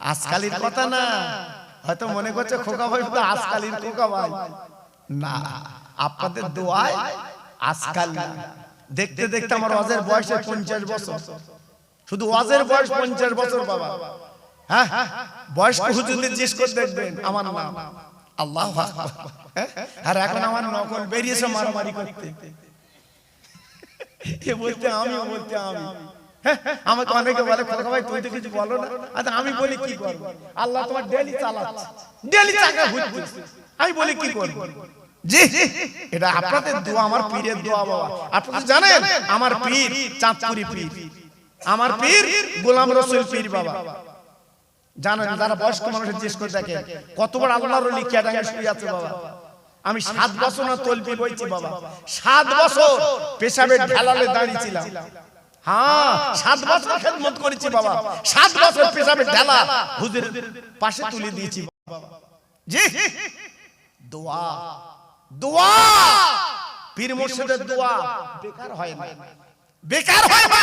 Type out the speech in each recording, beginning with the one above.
আজকালির কথা না। হয়তো মনে করছে খোকা ভাই তো আজকালির খোকা ভাই না আপনাদের দোয়ায় আজকাল দেখতে দেখতে আমার ওয়াজের বয়স পঞ্চাশ বছর। শুধু ওয়াজের বয়স পঞ্চাশ বছর বাবা। হ্যাঁ? বয়স্ক হুজুরদের জিজ্ঞেস করে দেখবেন আমার নাম? আল্লাহ আর এখন আমার নকল বেরিয়েছে মারামারি করতে। এ বলতে আমি বলতে আমি। হ্যাঁ, আমাকে অনেকে বলে খোকা ভাই তুই তো কিছু বলো না। আচ্ছা আমি বলি কি করব? আল্লাহ তোমার ডেলি চালাচ্ছে। ডেলি চাকা ঘুরছে। আমি বলি কি করব? জি এটা আপনাদের দোয়া আমার পীরের দোয়া বাবা। আপনারা জানেন আমার পীর চাঁদপুরি পীর। আমার পীর গোলাম রসুল পীর বাবা। জানেন যারা বয়স্ক মানুষের জিজ্ঞেস করে থাকে কতবার আল্লাহর লিখিয়া ডাঙে শুয়ে আছে বাবা। আমি সাত বছর না তলবি বইছি বাবা। সাত বছর পেশাবে ঢালালে দাঁড়িয়েছিলাম। হ্যাঁ সাত বছর খেদমত করেছি বাবা। সাত বছর পেশাবে ঢালা হুজুর পাশে তুলে দিয়েছি বাবা। জি। দোয়া। দোয়া। পীর মুর্শিদের দোয়া। বেকার হয় না। বেকার হয় না।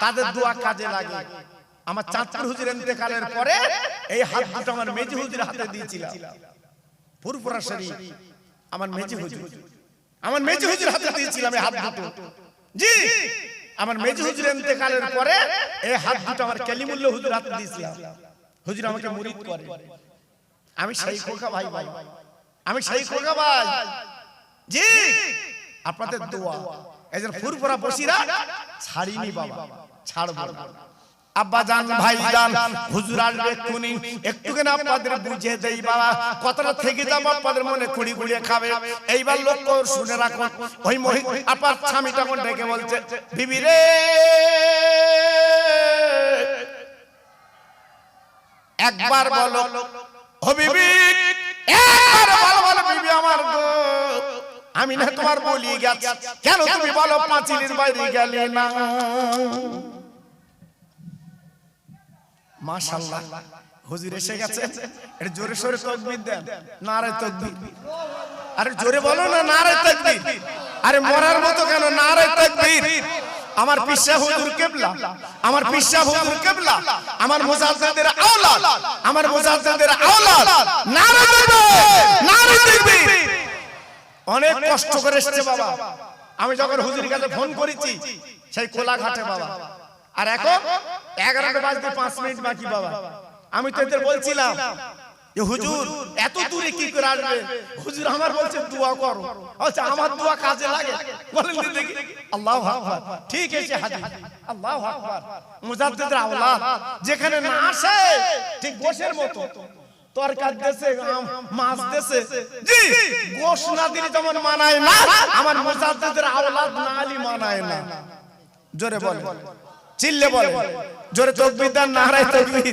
তাদের দোয়া কাজে লাগে। আমার চাঁদপুর হুজুর ইন্তেকালের পরে এই হাত দুটো আমার মেজি হুজুর হাতে দিয়েছিলাম। ফুরফুরা শরীফ আমার মেজি হুজুর। আমার মেজি হুজুর হাতে দিয়েছিলাম এই হাত দুটো। জি। আমার মেজ হুজুর ইন্তেকালের পরে এই হাত দুটো আমার কালিমুল্লাহ হুজুর হাতে দিয়েছিলাম হুজুর আমাকে মুরিদ করে। আমি সেই খোকা ভাই। ভাই। আমি সেই খোকা ভাই। জি। আপনাদের দোয়া। এজন ফুরফুরা বসিরা ছাড়িনি বাবা। ছাড়বো না। আব্বা জান ভাই জান হুজুর আসবে এক্ষুনি একটুখানি আপনাদের বুঝে দেই বাবা কথাটা থেকে যাব আপনাদের মনে কুড়ি কুড়িয়ে খাবে। এইবার লক্ষ্য শুনে রাখুন। ওই মহি আপার স্বামীটা কোন ডেকে বলছে বিবি রে! একবার বলো ও বিবি একবার বলো বলো বিবি আমার গো। আমি না তোমার বলি গেছি। কেন তুমি বলো পাঁচিলের বাইরে গেলে না? মাশাআল্লাহ। হুজুর এসে গেছে। এটা জোরে সোরে তাকবীর দেন। নারে তাকবীর। আরে জোরে বলো না নারে তাকবীর। আরে মরার মতো কেন? নারে তাকবীর। আমার পিসা হুজুর কেবলা। আমার পিসা হুজুর কেবলা। আমার মুজাদ্দিদের আওলাদ। আমার মুজাদ্দিদের আওলাদ। নারে তাকবীর। নারে তাকবীর। অনেক কষ্ট করে এসেছে বাবা। আমি যখন হুজুরের কাছে ফোন করেছি সেই কোলাঘাটে বাবা। আর এখন এগারোটা বাজতে পাঁচ মিনিট বাকি বাবা। আমি তো এদের বলছিলাম যে হুজুর এত দূরে কি করে আসবে? হুজুর আমার বলছে দোয়া করো। আচ্ছা আমার দোয়া কাজে লাগে। বলেন দেখি। আল্লাহ আকবার। ঠিক আছে আল্লাহ আকবার। মুজাদ্দিদের আওলাদ। যেখানে না আসে ঠিক বসের মতো। তরকার দেশে মাছ দেশে জি গোশ না দিলে যেমন মানায় না। আমার মুজাদ্দিদের আওলাদ না আলি মানায় না। জোরে বলে চিল্লে বলে। জোরে তকবীর দেন নারায় তকবীর।